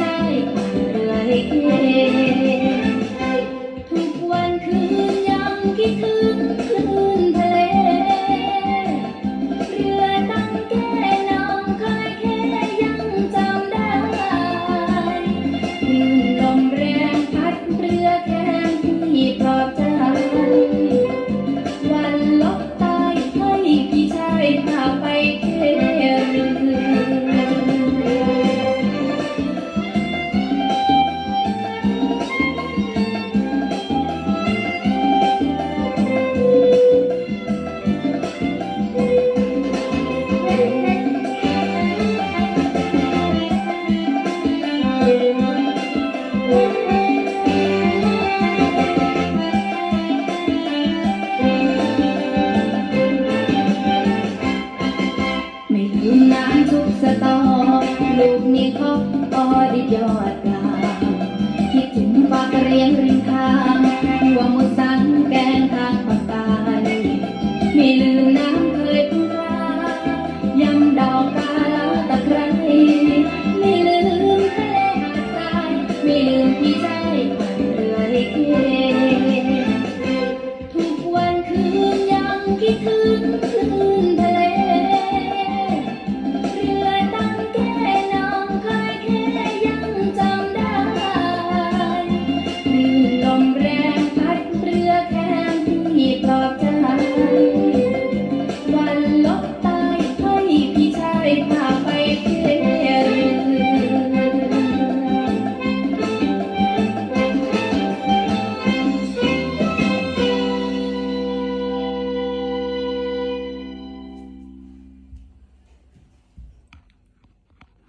ลื ลุกนี่คบออดิยอดกลางคิดถึงปากเรียงริมทางหัวมุด